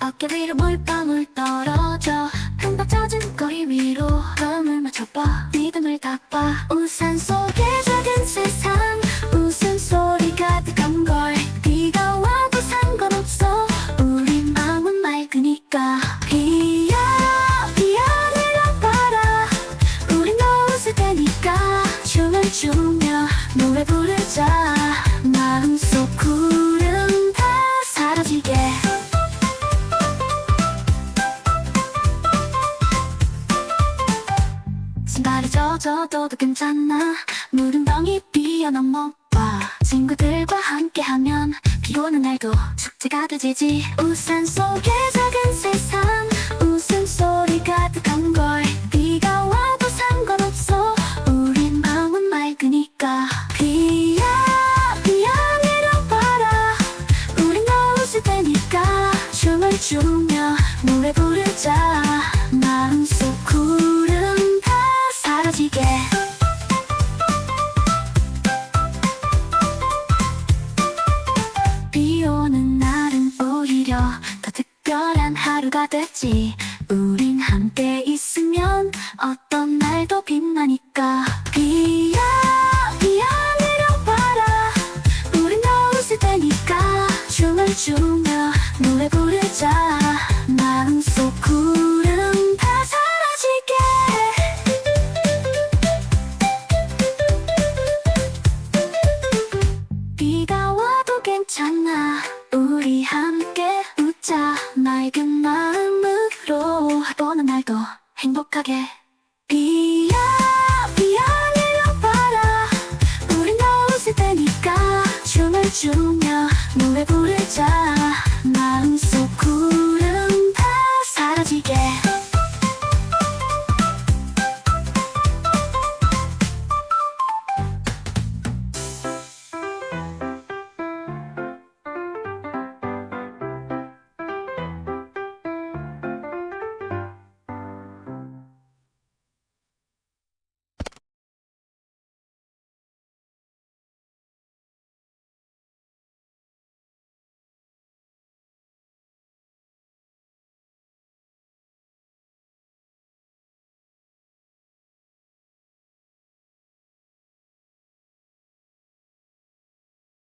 어깨 위로 물방울 떨어져. 금방 젖은 거리 위로 마음을 맞춰봐. 믿음을 닦아. 우산 속에 작은 세상. 웃음소리 가득한 걸 비가 와도 상관없어. 우리 마음은 맑으니까. 비야 비야 내려봐라. 우린 너 웃을 테니까. 춤을 추며 노래 부르자. 마음속 구 젖어도 괜찮아. 물은 덩이 비어 넘어와 친구들과 함께하면 비 오는 날도 축제가 되지. 우산 속에 작은 세상. 웃음소리 가득한 걸 비가 와도 상관없어. 우린 마음은 맑으니까. 비야 비야 내려봐라. 우린 너 웃을 테니까. 춤을 추며 노래 부르자. 마음속 구 특별한 하루가 됐지. 우린 함께 있으면 어떤 날도 빛나니까. 비야 비야 내려봐라. 우린 너 웃을 테니까. 춤을 추며 노래 부르자. 마음속 구름 다 사라지게. 비가 와도 괜찮아. 우리 함께 웃자 맑은 마음으로 보는 날도 행복하게. 비야 비야 내려봐라. 우린 너 웃을 테니까 춤을 추며 노래 부르자